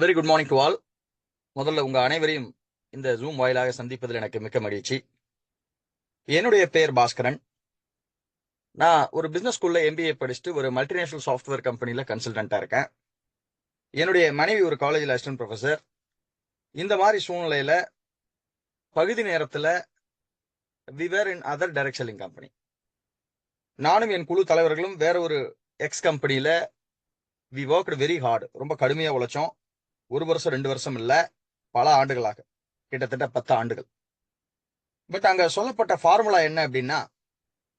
Very good morning to all முதல்ல உங்கள் அனைவரையும் இந்த ஜூம் வாயிலாக சந்திப்பதில் எனக்கு மிக்க மகிழ்ச்சி. என்னுடைய பெயர் பாஸ்கரன். நான் ஒரு பிஸ்னஸ் ஸ்கூலில் எம்பிஏ படிச்சுட்டு ஒரு மல்டிநேஷனல் சாஃப்ட்வேர் கம்பெனியில் கன்சல்டண்ட்டாக இருக்கேன். என்னுடைய மனைவி ஒரு காலேஜில் அசிஸ்டன்ட் ப்ரொஃபசர் இந்த மாதிரி சூழ்நிலையில் பகுதி நேரத்தில் we were in other direct selling company நானும் என் குழு தலைவர்களும் வேற ஒரு எக்ஸ் கம்பெனியில் வி ஒர்க்டு வெரி ஹார்டு ரொம்ப கடுமையாக உழைச்சோம். ஒரு வருஷம் ரெண்டு வருஷம் இல்லை பல ஆண்டுகளாக. கிட்டத்தட்ட பத்து ஆண்டுகள். பட் அங்க சொல்லப்பட்ட ஃபார்முலா என்ன அப்படின்னா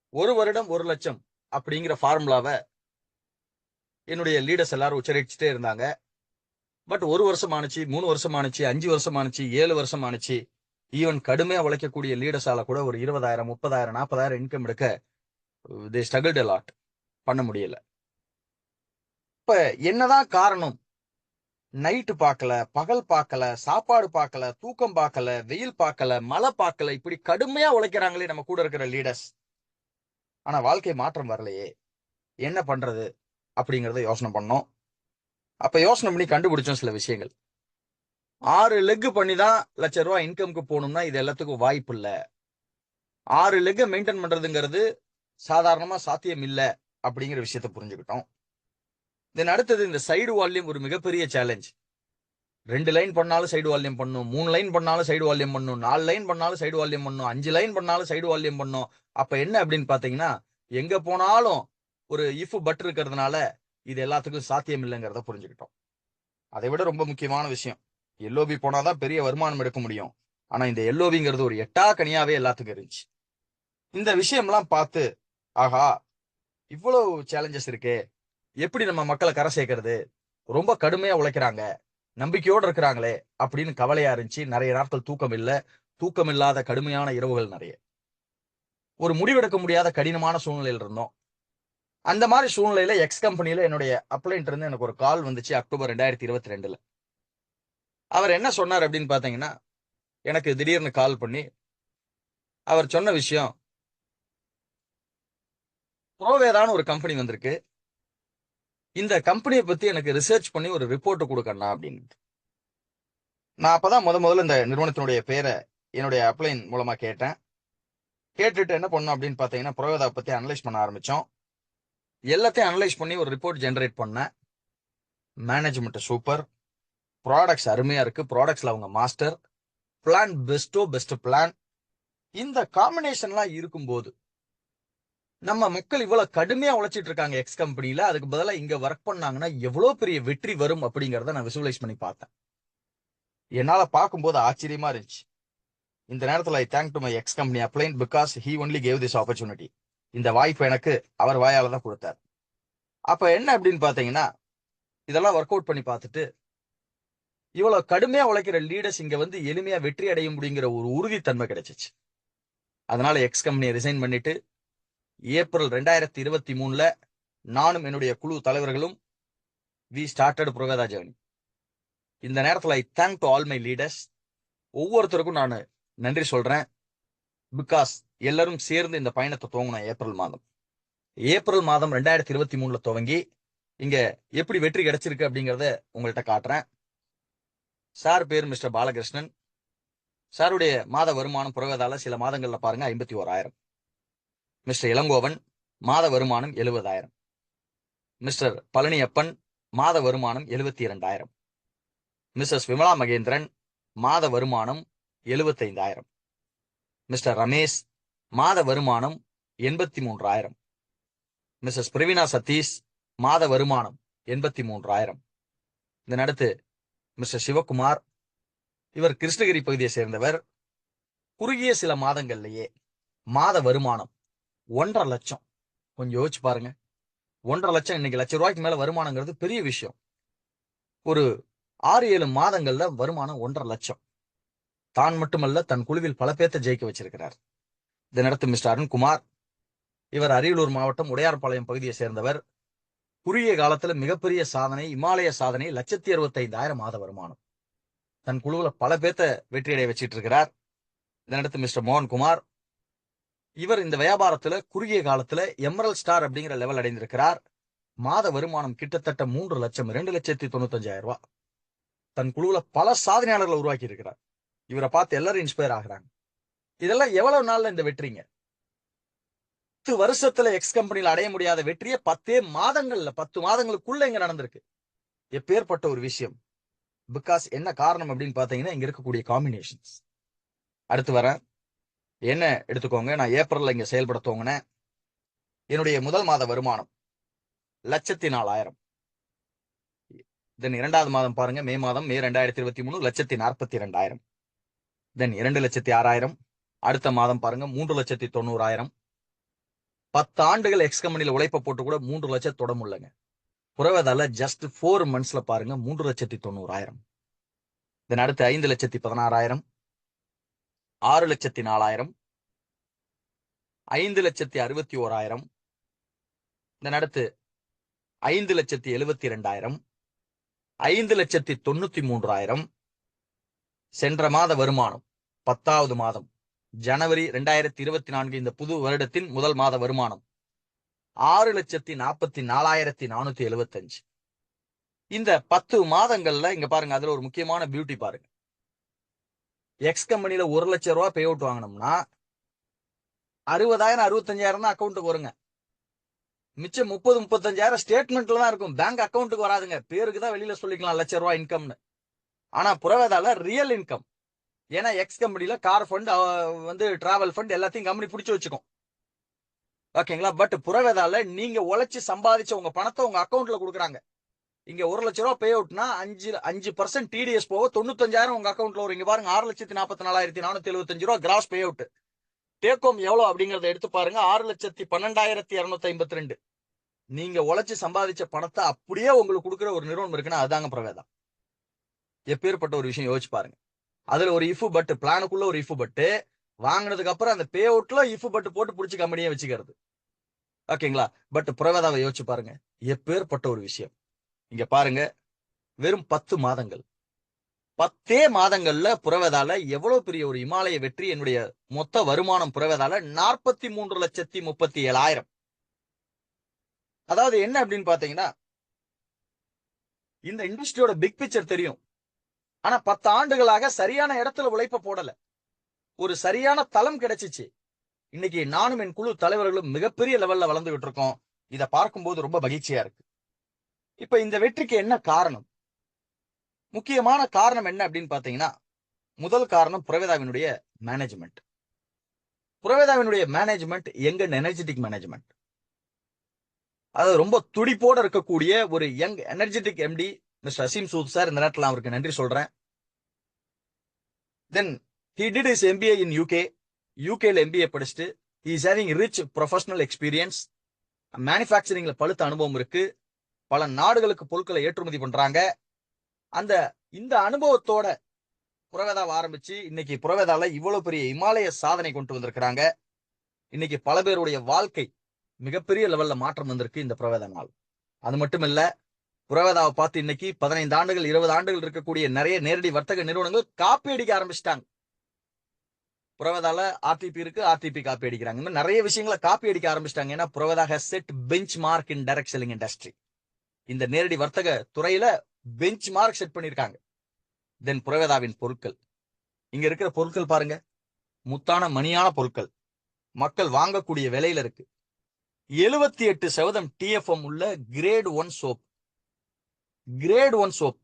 ஒரு வருடம் ஒரு லட்சம் அப்படிங்கிற ஃபார்முலாவை என்னுடைய லீடர்ஸ் எல்லாரும் உச்சரிச்சுட்டே இருந்தாங்க. பட் ஒரு வருஷம் ஆனுச்சு மூணு வருஷம் ஆனுச்சு அஞ்சு வருஷம் ஆனுச்சு ஏழு வருஷம் ஆனுச்சு ஈவன் கடுமையாக உழைக்கக்கூடிய லீடர்ஸால கூட ஒரு இருபதாயிரம் முப்பதாயிரம் நாற்பதாயிரம் இன்கம் எடுக்க தே ஸ்ட்ரகிள்ட் அலாட் பண்ண முடியல. இப்ப என்னதான் காரணம்? நைட்டு பார்க்கல பகல் பார்க்கல சாப்பாடு பார்க்கல தூக்கம் பார்க்கல வெயில் பார்க்கல மழை பார்க்கல இப்படி கடுமையா உழைக்கிறாங்களே நம்ம கூட இருக்கிற லீடர்ஸ் ஆனா வாழ்க்கை மாற்றம் வரலையே. என்ன பண்றது அப்படிங்கிறத யோசனை பண்ணோம். அப்ப யோசனை பண்ணி கண்டுபிடிச்சோம் சில விஷயங்கள். ஆறு லெக் பண்ணி தான் லட்ச ரூபா இன்கம்க்கு போகணும்னா இது எல்லாத்துக்கும் வாய்ப்பு இல்லை. ஆறு லெக்கை மெயின்டைன் பண்றதுங்கிறது சாதாரணமா சாத்தியம் இல்லை அப்படிங்கிற விஷயத்த புரிஞ்சுக்கிட்டோம். தென் அடுத்தது இந்த சைடு வால்யூம் ஒரு மிகப்பெரிய சேலஞ்ச் ரெண்டு லைன் பண்ணாலும் சைடு வால்யூம் பண்ணும் மூணு லைன் பண்ணாலும் சைடு வால்யூம் பண்ணும் நாலு லைன் பண்ணாலும் சைடு வால்யூம் பண்ணும் அஞ்சு லைன் பண்ணாலும் சைடு வால்யூம் பண்ணும். அப்ப என்ன அப்படின்னு பாத்தீங்கன்னா எங்க போனாலும் ஒரு இஃப் பட் இருக்கிறதுனால இது எல்லாத்துக்கும் சாத்தியம் இல்லைங்கிறத புரிஞ்சுக்கிட்டோம். அதை விட ரொம்ப முக்கியமான விஷயம் எல்ஓபி போனாதான் பெரிய வருமானம் எடுக்க முடியும். ஆனா இந்த எல்ஓபிங்கிறது ஒரு எட்டா கனியாவே எல்லாத்துக்கும் இருந்துச்சு. இந்த விஷயம்லாம் பார்த்து ஆஹா இவ்வளவு சேலஞ்சஸ் இருக்கே எப்படி நம்ம மக்களை கரை சேர்க்கறது? ரொம்ப கடுமையா உழைக்கிறாங்க. நம்பிக்கையோடு இருக்கிறாங்களே அப்படின்னு கவலையா இருந்துச்சு. நிறைய நாட்கள் தூக்கம் இல்லை. தூக்கம் இல்லாத கடுமையான இரவுகள் நிறைய. ஒரு முடிவெடுக்க முடியாத கடினமான சூழ்நிலையில் இருந்தோம். அந்த மாதிரி சூழ்நிலையில எக்ஸ் கம்பெனியில என்னுடைய அப்ளைண்ட் இருந்து எனக்கு ஒரு கால் வந்துச்சு அக்டோபர் ரெண்டாயிரத்தி இருபத்தி ரெண்டுல அவர் என்ன சொன்னார் அப்படின்னு பாத்தீங்கன்னா எனக்கு திடீர்னு கால் பண்ணி அவர் சொன்ன விஷயம் ப்ரோவேதான்னு ஒரு கம்பெனி வந்திருக்கு. இந்த கம்பெனியை பத்தி எனக்கு ரிசர்ச் பண்ணி ஒரு ரிப்போர்ட் கொடுக்கணும் அப்படின்னு நான் அப்பதான் முத முதல்ல இந்த நிறுவனத்தினுடைய பேரை என்னுடைய அப்ளைன் மூலமா கேட்டேன். கேட்டுட்டு என்ன பண்ணோம் அப்படின்னு பார்த்தீங்கன்னா புரோவேதா பத்தி அனலைஸ் பண்ண ஆரம்பிச்சோம். எல்லாத்தையும் அனலைஸ் பண்ணி ஒரு ரிப்போர்ட் ஜென்ரேட் பண்ணேன். மேனேஜ்மெண்ட் சூப்பர் ப்ராடக்ட்ஸ் அருமையா இருக்கு. ப்ராடக்ட்ஸ்ல அவங்க மாஸ்டர் பிளான் பெஸ்ட்டோ பெஸ்ட் பிளான் இந்த காம்பினேஷன்லாம் இருக்கும்போது நம்ம மக்கள் இவ்வளவு கடுமையா உழைச்சிட்டு இருக்காங்க எக்ஸ் கம்பெனில அதுக்கு பதிலாக இங்க ஒர்க் பண்ணாங்கன்னா எவ்வளவு பெரிய வெற்றி வரும் அப்படிங்கறத நான் விசுவலைஸ் பண்ணி பார்த்தேன். என்னால பார்க்கும்போது ஆச்சரியமா இருந்துச்சு. இந்த நேரத்தில் I thank to my ex company upline because he only gave this opportunity இந்த வாய்ப்பு எனக்கு அவர் வாயால் தான் கொடுத்தார். அப்போ என்ன அப்படின்னு பார்த்தீங்கன்னா இதெல்லாம் ஒர்க் அவுட் பண்ணி பார்த்துட்டு இவ்வளோ கடுமையாக உழைக்கிற லீடர்ஸ் இங்கே வந்து எளிமையாக வெற்றி அடைய முடியுங்கிற ஒரு உறுதித்தன்மை கிடைச்சிச்சு. அதனால எக்ஸ் கம்பெனியை ரிசைன் பண்ணிட்டு ஏப்ரல் ரெண்டாயிரத்தி இருபத்தி மூணுல நானும் என்னுடைய குழு தலைவர்களும் வி ஸ்டார்டட் புரோகதா ஜேர்னி இந்த நேரத்தில் I thank to all my leaders ஒவ்வொருத்தருக்கும் நான் நன்றி சொல்றேன். பிகாஸ் எல்லாரும் சேர்ந்து இந்த பயணத்தை துவங்கினோம் ஏப்ரல் மாதம். ஏப்ரல் மாதம் ரெண்டாயிரத்தி இருபத்தி மூணுல துவங்கி இங்க எப்படி வெற்றி கிடைச்சிருக்கு அப்படிங்கிறத உங்கள்கிட்ட காட்டுறேன். சார் பேர் மிஸ்டர் பாலகிருஷ்ணன். சாருடைய மாத வருமானம் புரோகதால சில மாதங்கள்ல பாருங்க ஐம்பத்தி ஓராயிரம். மிஸ்டர் இளங்கோவன் மாத வருமானம் எழுபதாயிரம் மிஸ்டர் பழனியப்பன் மாத வருமானம் எழுபத்தி இரண்டாயிரம் மிஸ்ஸஸ் விமலா மகேந்திரன் மாத வருமானம் எழுபத்தைந்தாயிரம் மிஸ்டர் ரமேஷ் மாத வருமானம் எண்பத்தி மூன்றாயிரம் மிஸ்ஸஸ் பிரவீனா சதீஷ் மாத வருமானம் எண்பத்தி மூன்றாயிரம் இதன் அடுத்து மிஸ்டர் சிவகுமார் இவர் கிருஷ்ணகிரி பகுதியை சேர்ந்தவர். குறுகிய சில மாதங்கள்லயே மாத வருமானம் ஒன்றரை லட்சம். கொஞ்சம் யோசிச்சு பாருங்க. ஒன்றரை லட்சம் இன்னைக்கு லட்ச ரூபாய்க்கு மேல வருமானங்கிறது பெரிய விஷயம். ஒரு ஆறு ஏழு மாதங்கள்ல வருமானம் ஒன்றரை லட்சம். தான் மட்டுமல்ல தன் குழுவில் பல பேர்த்த ஜெயிக்க வச்சிருக்கிறார். இதனடுத்து மிஸ்டர் அருண்குமார். இவர் அரியலூர் மாவட்டம் உடையார்பாளையம் பகுதியை சேர்ந்தவர். குறுகிய காலத்துல மிகப்பெரிய சாதனை இமாலய சாதனை லட்சத்தி அறுபத்தைந்தாயிரம் மாத வருமானம். தன் குழுவில் பல பேர்த்த வெற்றியடைய வச்சிட்டு இருக்கிறார். இதனடுத்து மிஸ்டர் மோகன்குமார். இவர் இந்த வியாபாரத்துல குறுகிய காலத்துல எமரல் ஸ்டார் அப்படிங்கிற லெவல் அடைந்திருக்கிறார். மாத வருமானம் கிட்டத்தட்ட மூன்று லட்சம் இரண்டு லட்சத்தி தொண்ணூத்தஞ்சாயிரம் ரூபாய். தன் குழுவுல பல சாதனையாளர்களை உருவாக்கி இருக்கிறார். இவரை பார்த்து எல்லாரும் இன்ஸ்பயர் ஆகுறாங்க. இதெல்லாம் எவ்வளவு நாள்ல இந்த வெற்றிங்க? பத்து வருஷத்துல எக்ஸ் கம்பெனில அடைய முடியாத வெற்றியை பத்தே மாதங்கள்ல பத்து மாதங்களுக்குள்ள இங்க நடந்திருக்கு. எப்பேற்பட்ட ஒரு விஷயம்? பிகாஸ் என்ன காரணம் அப்படின்னு பாத்தீங்கன்னா இங்க இருக்கக்கூடிய காம்பினேஷன்ஸ் அடுத்து வரேன். என்ன எடுத்துக்கோங்க நான் ஏப்ரலில் இங்கே செயல்பட துவங்கினேன். என்னுடைய முதல் மாத வருமானம் லட்சத்தி நாலாயிரம். தென் இரண்டாவது மாதம் பாருங்க மே மாதம் மே ரெண்டாயிரத்தி இருபத்தி மூணு லட்சத்தி நாற்பத்தி ரெண்டாயிரம் தென் இரண்டு லட்சத்தி ஆறாயிரம். அடுத்த மாதம் பாருங்க மூன்று லட்சத்தி தொண்ணூறாயிரம். பத்து ஆண்டுகள் எக்ஸ் கம்பெனியில் உழைப்ப போட்டு கூட மூன்று லட்சம் தொட முடியலங்க. புறவதால ஜஸ்ட் ஃபோர் மந்த்ஸ்ல பாருங்க மூன்று லட்சத்தி தொண்ணூறாயிரம். தென் அடுத்து ஐந்து லட்சத்தி பதினாறாயிரம். ஆறு லட்சத்தி நாலாயிரம் ஐந்து லட்சத்தி அறுபத்தி ஓராயிரம் இதன் அடுத்து ஐந்து லட்சத்தி எழுபத்தி இரண்டாயிரம் ஐந்து லட்சத்தி தொண்ணூத்தி மூன்றாயிரம் சென்ற மாத வருமானம் பத்தாவது மாதம் ஜனவரி ரெண்டாயிரத்தி இருபத்தி நான்கு இந்த புது வருடத்தின் முதல் மாத வருமானம் ஆறு லட்சத்தி நாற்பத்தி நாலாயிரத்தி நானூத்தி எழுபத்தஞ்சு. இந்த பத்து மாதங்கள்ல இங்க பாருங்க அதுல ஒரு முக்கியமான பியூட்டி பாருங்க. எக்ஸ் கம்பெனியில ஒரு லட்சம் ரூபா பே அவுட் வாங்கினோம்னா அறுபதாயிரம் அறுபத்தஞ்சாயிரம் தான் அக்கௌண்ட்டுக்கு வருங்க. மிச்சம் முப்பது முப்பத்தஞ்சாயிரம் ஸ்டேட்மெண்ட்ல தான் இருக்கும். பேங்க் அக்கௌண்ட்டுக்கு வராதுங்க. பேருக்கு தான் வெளியில சொல்லிக்கலாம் லட்சம் ரூபா இன்கம்னு ஆனா புறவேதால ரியல் இன்கம் ஏன்னா எக்ஸ் கம்பெனியில கார் ஃபண்ட் வந்து டிராவல் ஃபண்ட் எல்லாத்தையும் கம்பெனி பிடிச்சி வச்சுக்கும். ஓகேங்களா பட் புறவேதால நீங்க உழைச்சி சம்பாதிச்ச உங்க பணத்தை உங்க அக்கௌண்ட்ல கொடுக்குறாங்க. இங்க ஒரு லட்ச ரூபா பே அவுட்னா அஞ்சு அஞ்சு பர்சன்ட் டிடிஎஸ் போக தொண்ணூத்தஞ்சாயிரம் உங்க அக்கௌண்ட்ல வரும். இங்க பாருங்க ஆறு லட்சத்தி நாற்பத்தி நாலாயிரத்தி நானூத்தி எழுபத்தஞ்சு ரூபா gross payout take home எவ்வளவு அப்படிங்கறத எடுத்து பாருங்க. ஆறு லட்சத்தி பன்னெண்டாயிரத்தி இருநூத்தி ஐம்பத்தி ரெண்டு. நீங்க உழைச்சு சம்பாதிச்ச பணத்தை அப்படியே உங்களுக்கு கொடுக்குற ஒரு நிறுவனம் இருக்குன்னா அதுதாங்க பிரவேதம். எப்பேற்பட்ட ஒரு விஷயம் யோசிச்சு பாருங்க. அதுல ஒரு இஃபு பட்டு பிளானுக்குள்ள ஒரு இஃபு பட்டு வாங்கினதுக்கு அப்புறம் அந்த பே அவுட்ல இஃபு பட்டு போட்டு பிடிச்சி கம்பெனியை வச்சுக்கிறது. ஓகேங்களா பட் புறவேதாவை யோசிச்சு பாருங்க. எப்பேற்பட்ட ஒரு விஷயம். இங்க பாருங்க. வெறும் பத்து மாதங்கள். பத்தே மாதங்கள்ல புறவேதால எவ்வளவு பெரிய ஒரு இமாலய வெற்றி என்னுடைய மொத்த வருமானம் புறவேதால நாற்பத்தி மூன்று லட்சத்தி முப்பத்தி ஏழாயிரம் அதாவது என்ன அப்படின்னு பாத்தீங்கன்னா இந்த இண்டஸ்ட்ரியோட பிக் பிக்சர் தெரியும். ஆனா பத்து ஆண்டுகளாக சரியான இடத்துல உழைப்ப போடல. ஒரு சரியான தளம் கிடைச்சிச்சு. இன்னைக்கு நானும் என் குழு தலைவர்களும் மிகப்பெரிய லெவல்ல வளர்ந்துகிட்டு இருக்கோம். இதை பார்க்கும்போது ரொம்ப மகிழ்ச்சியா இருக்கு. இப்ப இந்த வெற்றிக்கு என்ன காரணம்? முக்கியமான காரணம் என்ன அப்படின்னு பாத்தீங்கன்னா முதல் காரணம் புரவேதாவினுடைய மேனேஜ்மெண்ட் புரவேதாவினுடைய மேனேஜ்மெண்ட் எங்க எனர்ஜெட்டிக் மேனேஜ்மெண்ட் அது ரொம்ப துடிப்போட இருக்கக்கூடிய ஒரு young energetic MD mister Aseem Sood sir இந்த நேரத்தில் அவருக்கு நன்றி சொல்றேன். Then he did is MBA in UK யூகேல எம்பிஏ படிச்சுட்டு he is having rich professional experience மேனுஃபேக்சரிங்ல பழுத்த அனுபவம் இருக்கு. பல நாடுகளுக்கு பொருட்களை ஏற்றுமதி பண்றாங்க. அந்த இந்த அனுபவத்தோட புறவேதாவை ஆரம்பிச்சு இன்னைக்கு புறவேதால இவ்வளவு பெரிய இமாலய சாதனை கொண்டு வந்திருக்கிறாங்க. இன்னைக்கு பல பேருடைய வாழ்க்கை மிகப்பெரிய லெவல்ல மாற்றம் வந்திருக்கு இந்த புறவேதா நாள். அது மட்டும் இல்ல புறவேதாவை பார்த்து இன்னைக்கு பதினைந்து ஆண்டுகள் இருபது ஆண்டுகள் இருக்கக்கூடிய நிறைய நேரடி வர்த்தக நிறுவனங்கள் காப்பி அடிக்க ஆரம்பிச்சிட்டாங்க. புறவேதால ஆர்டிபி இருக்கு ஆர்டிபி காப்பி அடிக்கிறாங்க இந்த மாதிரி நிறைய விஷயங்களை காப்பி அடிக்க ஆரம்பிச்சிட்டாங்க. ஏன்னா புறவேதாக set benchmark in direct selling industry இந்த நேரடி வர்த்தக துறையில பெஞ்ச் மார்க் செட் பண்ணிருக்காங்க. தென் புரவேதாவின் பொருட்கள். இங்க இருக்கிற பொருட்கள் பாருங்க. முத்தான மணியான பொருட்கள். மக்கள் வாங்கக்கூடிய விலையில இருக்கு. எழுபத்தி எட்டு சதவீதம் டிஎஃப்எம் உள்ள grade one soap grade one soap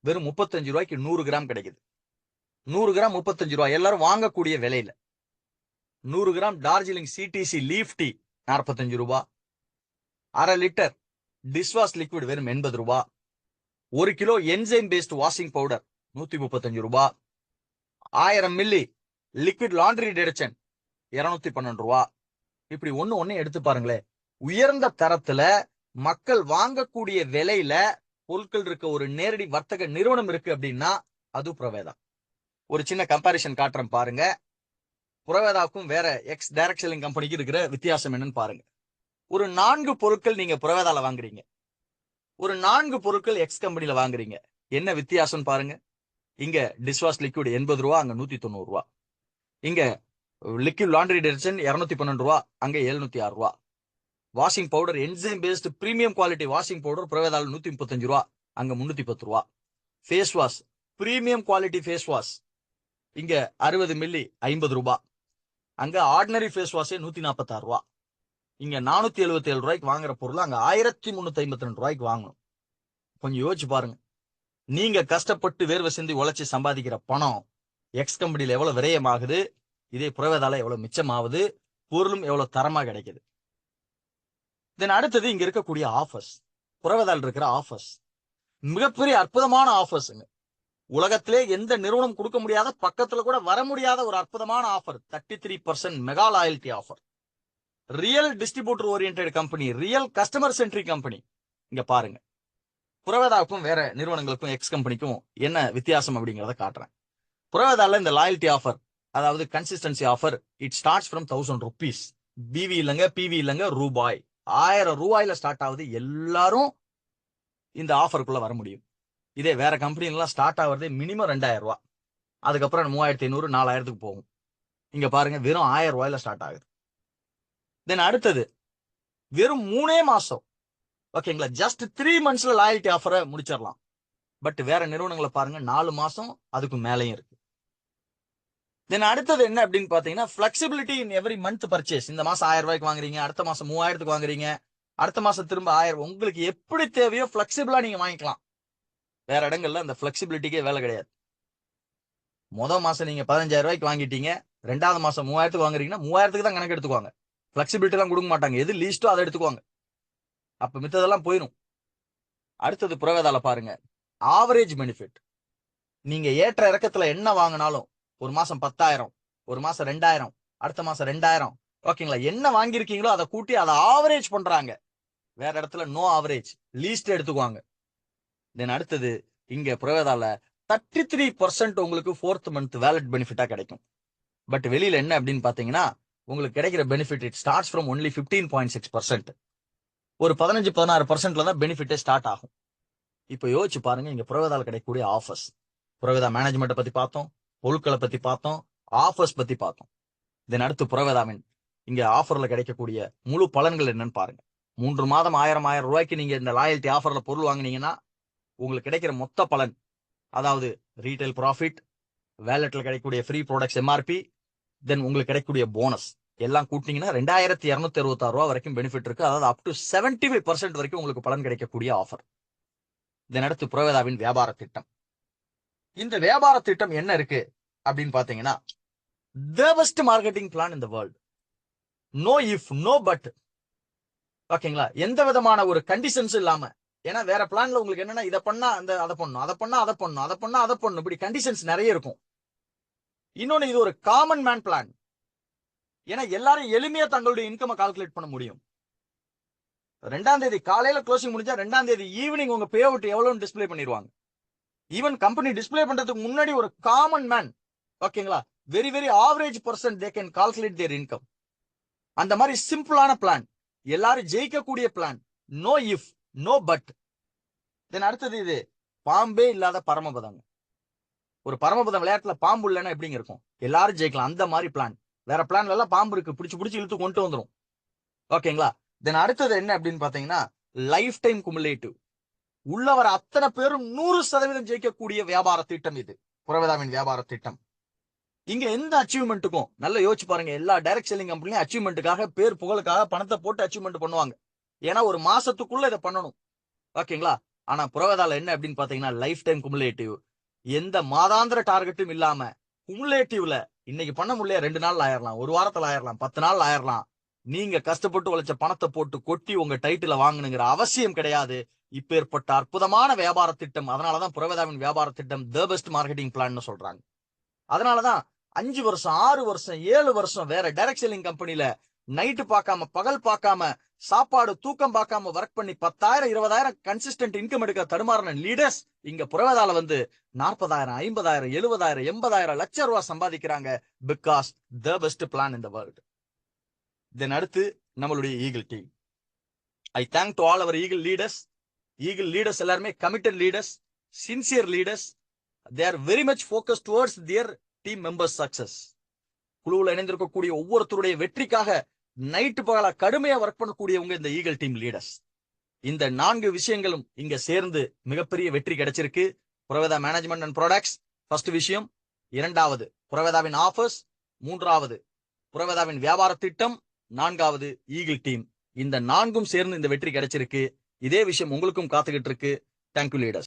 வெறும் முப்பத்தஞ்சு ரூபாய்க்கு நூறு கிராம் கிடைக்குது. நூறு கிராம் முப்பத்தஞ்சு ரூபாய். எல்லாரும் வாங்கக்கூடிய விலையில. நூறு gram Darjeeling CTC leaf tea நாற்பத்தஞ்சு ரூபாய் அரை லிட்டர். டிஷ்வாஷ் லிக்விட் வெறும் எண்பது ரூபா. ஒரு kilo enzyme paste washing powder நூத்தி முப்பத்தஞ்சு ரூபா. ஆயிரம் மில்லி லிக்விட் லாண்ட்ரி டிடர்ஜென்ட் இருநூத்தி பன்னெண்டு ரூபா. இப்படி ஒன்னு ஒண்ணு எடுத்து பாருங்களேன். உயர்ந்த தரத்துல மக்கள் வாங்கக்கூடிய விலையில பொருட்கள் இருக்க ஒரு நேரடி வர்த்தக நிறுவனம் இருக்கு அப்படின்னா அது புரவேதா. ஒரு சின்ன கம்பாரிசன் காட்டுறேன் பாருங்க. புரவேதாவுக்கும் வேற எக்ஸ் டைரக்ட் செல்லிங் கம்பெனிக்கு இருக்கிற வித்தியாசம் என்னன்னு பாருங்க. ஒரு நான்கு பொருட்கள் நீங்க புரவேதால வாங்குறீங்க. ஒரு நான்கு பொருட்கள் எக்ஸ் கம்பெனில வாங்குறீங்க. என்ன வித்தியாசம் பாருங்க. இங்க டிஷ்வாஷ் லிக்விட் எண்பது ரூபா அங்க நூத்தி தொண்ணூறு ரூபா. இங்க லிக்விட் லாண்ட்ரி டிடர்ஜென்ட் இருநூத்தி பன்னெண்டு ரூபா அங்க எழுநூத்தி ஆறு ரூபா. Washing powder enzyme paste premium quality washing powder பிரவேதால் நூத்தி முப்பத்தஞ்சு ரூபா அங்க முன்னூத்தி பத்து ரூபா. Face wash premium quality face wash இங்க அறுபது மில்லி ஐம்பது ரூபா. அங்க ஆர்டினரி ஃபேஸ் வாஷே நூத்தி நாற்பத்தாறு ரூபா. இங்க நானூத்தி எழுபத்தி ஏழு ரூபாய்க்கு வாங்குற பொருள் அங்க ஆயிரத்தி முன்னூத்தி ஐம்பத்தி ரெண்டு ரூபாய்க்கு வாங்கணும். கொஞ்சம் யோசிச்சு பாருங்க. நீங்க கஷ்டப்பட்டு வேர்வை சிந்தி உழைச்சி சம்பாதிக்கிற பணம் எக்ஸ் கம்பெனியில எவ்வளவு விரயமாகுது? இதே புறவேதால எவ்வளவு மிச்சமாகுது? பொருளும் எவ்வளவு தரமா கிடைக்குது? தென் அடுத்தது இங்க இருக்கக்கூடிய ஆஃபர்ஸ் புறவேதால் இருக்கிற ஆஃபர்ஸ் மிகப்பெரிய அற்புதமான ஆஃபர்ஸுங்க உலகத்திலே எந்த நிறுவனம் கொடுக்க முடியாத பக்கத்துல கூட வர முடியாத ஒரு அற்புதமான offer thirty three percent mega loyalty offer real distributor orient company real customer centric company இங்க பாருங்க. புரவேதாவுக்கும் வேற நிறுவனங்களுக்கும் எக்ஸ் கம்பெனிக்கும் என்ன வித்தியாசம் அப்படிங்கிறத காட்டுறேன். புரவேதால இந்த லாயல்டி ஆஃபர் அதாவது consistency offer it starts from thousand rupees PV இல்லைங்க பிவி இல்லைங்க ரூபாய். ஆயிரம் ரூபாயில ஸ்டார்ட் ஆகுது எல்லாரும் இந்த ஆஃபருக்குள்ள வர முடியும். இதே வேற கம்பெனிலாம் ஸ்டார்ட் ஆகுறதே மினிமம் ரெண்டாயிரம் ரூபா. அதுக்கப்புறம் மூவாயிரத்தி ஐநூறு நாலாயிரத்துக்கு போகும். இங்க பாருங்க வெறும் ஆயிரம் ரூபாயில ஸ்டார்ட் ஆகுது. தென் அடுத்தது வெறும் மூணே மாசம். ஓகேங்களா ஜஸ்ட் த்ரீ மந்த்ஸ்ல லாயல்ட்டி ஆஃபரை முடிச்சிடலாம். பட் வேற நிறுவனங்களை பாருங்க நாலு மாசம் அதுக்கு மேலேயும் இருக்கு. தென் அடுத்தது என்ன அப்படின்னு பாத்தீங்கன்னா flexibility in every month purchase இந்த மாசம் ஆயிரம் ரூபாய்க்கு வாங்குறீங்க அடுத்த மாசம் மூவாயிரத்துக்கு வாங்குறீங்க அடுத்த மாசம் திரும்ப ஆயிரம். உங்களுக்கு எப்படி தேவையோ பிளெக்சிபிளா நீங்க வாங்கிக்கலாம். வேற இடங்கள்ல அந்த பிளெக்சிபிலிட்டிக்கே வேலை கிடையாது. முதல் மாசம் நீங்க பதினஞ்சாயிரம் ரூபாய்க்கு வாங்கிட்டீங்க ரெண்டாவது மாசம் மூவாயிரத்துக்கு வாங்குறீங்கன்னா மூவாயிரத்துக்கு தான் கணக்கு எடுத்துக்குவாங்க. பிளெக்சிபிலிட்டி எல்லாம் கொடுக்க மாட்டாங்க. எது லீஸ்ட்டோ அதை எடுத்துக்குவாங்க. அப்ப மித்ததெல்லாம் போயிடும் அடுத்தது புறவேதால பாருங்க. ஆவரேஜ் பெனிஃபிட் நீங்க ஏற்ற இறக்கத்துல என்ன வாங்கினாலும் ஒரு மாசம் பத்தாயிரம் ஒரு மாசம் ரெண்டாயிரம் அடுத்த மாசம் ரெண்டாயிரம் ஓகேங்களா? என்ன வாங்கியிருக்கீங்களோ அதை கூட்டி அதை ஆவரேஜ் பண்றாங்க. வேற இடத்துல நோ ஆவரேஜ் லீஸ்ட் எடுத்துக்குவாங்க. தென் அடுத்தது இங்க புறவேதால தேர்ட்டி த்ரீ பர்சன்ட் உங்களுக்கு ஃபோர்த் மந்த் வேலட் பெனிஃபிட்டா கிடைக்கும். பட் வெளியில என்ன அப்படின்னு பாத்தீங்கன்னா உங்களுக்கு கிடைக்கிற benefit it starts from only fifteen point six percent ஒரு பதினஞ்சு பதினாறு பர்சன்ட்ல தான் பெனிஃபிட்டே ஸ்டார்ட் ஆகும். இப்போ யோசிச்சு பாருங்க இங்க புறவேதால கிடைக்கக்கூடிய ஆஃபர்ஸ் புறவேதா மேனேஜ்மெண்ட்டை பத்தி பார்த்தோம் பொருட்களை பத்தி பார்த்தோம் ஆஃபர்ஸ் பத்தி பார்த்தோம். இதன் அடுத்து புறவேதாவின் இங்க ஆஃபர்ல கிடைக்கக்கூடிய முழு பலன்கள் என்னன்னு பாருங்க. மூன்று மாதம் ஆயிரம் ஆயிரம் ரூபாய்க்கு நீங்க இந்த லாயல்ட்டி ஆஃபர்ல பொருள் வாங்குனீங்கன்னா உங்களுக்கு கிடைக்கிற மொத்த பலன் அதாவது ரீட்டைல் ப்ராஃபிட் வேலெட்ல கிடைக்கக்கூடிய ஃப்ரீ ப்ராடக்ட்ஸ் எம்ஆர்பி தென் உங்களுக்கு கிடைக்கக்கூடிய போனஸ் எல்லாம் கூட்டிங்கன்னா ரெண்டாயிரத்தி இரநூத்தி அறுபத்தாறு ரூபா வரைக்கும் பெனிஃபிட் இருக்கு. அதாவது up to seventy five percent வரைக்கும் உங்களுக்கு பலன் கிடைக்கக்கூடிய ஆஃபர் இதன் அடுத்து புரோவேதாவின் வியாபார திட்டம். இந்த வியாபார திட்டம் என்ன இருக்கு அப்படின்னு பாத்தீங்கன்னா த பெஸ்ட் மார்க்கெட்டிங் பிளான் இந்த world no if no but ஓகேங்களா? எந்த விதமான ஒரு கண்டிஷன்ஸ் இல்லாம. ஏன்னா வேற பிளான்ல உங்களுக்கு என்னன்னா இதை பண்ணா அந்த அதை பண்ணும் அதை பண்ணா அதை பண்ணும் அதை பண்ணா அதை பண்ணும் இப்படி கண்டிஷன்ஸ் நிறைய இருக்கும். இன்னொன்னு இது ஒரு காமன் மேன் பிளான் ஏன்னா எல்லாரும் எளிமையா தங்களுடைய இன்கம் கால்குலேட் பண்ண முடியும். ரெண்டாம் தேதி காலையில க்ளோசிங் முடிஞ்சா ரெண்டாம் தேதி ஈவினிங் உங்க பே அவுட் எவ்வளவு டிஸ்ப்ளே பண்ணிடுவாங்க. ஈவன் கம்பெனி டிஸ்பிளே பண்றதுக்கு முன்னாடி ஒரு காமன் மேன் ஓகேங்களா? Very very average person they can calculate there income அந்த மாதிரி சிம்பிளான பிளான் எல்லாரும் ஜெயிக்கக்கூடிய plan no if no but then அடுத்தது இது பாம்பே இல்லாத பரமபதங்க ஒரு பரமபதம் விளையாட்டுல பாம்பு இல்லைன்னா எப்படிங்க இருக்கும்? எல்லாரும் ஜெயிக்கலாம். அந்த மாதிரி பிளான் வேற பிளான்ல எல்லாம் பாம்பு இருக்கு. பிடிச்சு பிடிச்சு இழுத்து கொண்டு வந்துரும். ஓகேங்களா தென் அடுத்தது என்ன அப்படின்னு பாத்தீங்கன்னா லைஃப் டைம் குமுலேட்டிவ் உள்ள வர அத்தனை பேரும் நூறு சதவீதம் ஜெயிக்கக்கூடிய வியாபார திட்டம் இது. புறவேதாவின் வியாபார திட்டம். இங்க எந்த அச்சீவ்மெண்ட்டுக்கும் நல்ல யோசிச்சு பாருங்க. எல்லா டைரக்ட் செல்லிங் கம்பெனியும் அச்சீவ்மெண்ட்டுக்காக பேர் புகழுக்காக பணத்தை போட்டு அச்சீவ்மெண்ட் பண்ணுவாங்க. ஏன்னா ஒரு மாசத்துக்குள்ள இதை பண்ணணும். ஓகேங்களா ஆனா புறவேதால என்ன அப்படின்னு பாத்தீங்கன்னா லைஃப் டைம் குமுலேட்டிவ் எந்த மாதாந்திர டார்கெட்டும் இல்லாம குமுலேட்டிவ்ல இன்னைக்கு பண்ண முடியல ரெண்டு நாள் ஆயிரலாம். ஒரு வாரத்துல ஆயிரலாம். பத்து நாள் ஆயிரலாம். நீங்க கஷ்டப்பட்டு உழைச்ச பணத்தை போட்டு கொட்டி உங்க டைட்டில வாங்கணுங்கிற அவசியம் கிடையாது. இப்பேற்பட்ட அற்புதமான வியாபார திட்டம் அதனாலதான் புறவேதாவின் வியாபார திட்டம் த பெஸ்ட் மார்க்கெட்டிங் பிளான் சொல்றாங்க. அதனாலதான் அஞ்சு வருஷம் ஆறு வருஷம் ஏழு வருஷம் வேற டைரக்ட் செல்லிங் கம்பெனில நைட்டு பார்க்காம பகல் பார்க்காம சாப்பாடு தூக்கம் பார்க்காம ஒர்க் பண்ணி பத்தாயிரம் இருபதாயிரம் கன்சிஸ்டன்ட் இன்கம் எடுக்க தடுமாறின லீடர்ஸ் இங்க புறவேதால வந்து நாற்பதாயிரம் ஐம்பதாயிரம் எழுபதாயிரம் எண்பதாயிரம் லட்சம் ரூபாய் சம்பாதிக்கிறாங்க. பிகாஸ் த பெஸ்ட் பிளான் இந்த வேர்ல்டு தென் அடுத்து நம்மளுடைய eagle team I thank to all our eagle leaders eagle leaders எல்லாருமே committed leaders sincere leaders they are very much focus towards their team members success குழுவில் இணைந்திருக்கக்கூடிய ஒவ்வொருத்தருடைய வெற்றிக்காக night பகலா கடுமையா ஒர்க் பண்ணக்கூடியவங்க இந்த ஈகிள் டீம் லீடர்ஸ் இந்த நான்கு விஷயங்களும் இங்க சேர்ந்து மிகப்பெரிய வெற்றி கிடைச்சிருக்கு. Praveda management and products first விஷயம். இரண்டாவது புரவேதாவின் ஆஃபர்ஸ் மூன்றாவது புரவேதாவின் வியாபார திட்டம். நான்காவது ஈகிள் டீம் இந்த நான்கும் சேர்ந்து இந்த வெற்றி கிடைச்சிருக்கு. இதே விஷயம் உங்களுக்கும் காத்துக்கிட்டு இருக்கு. Thank you leaders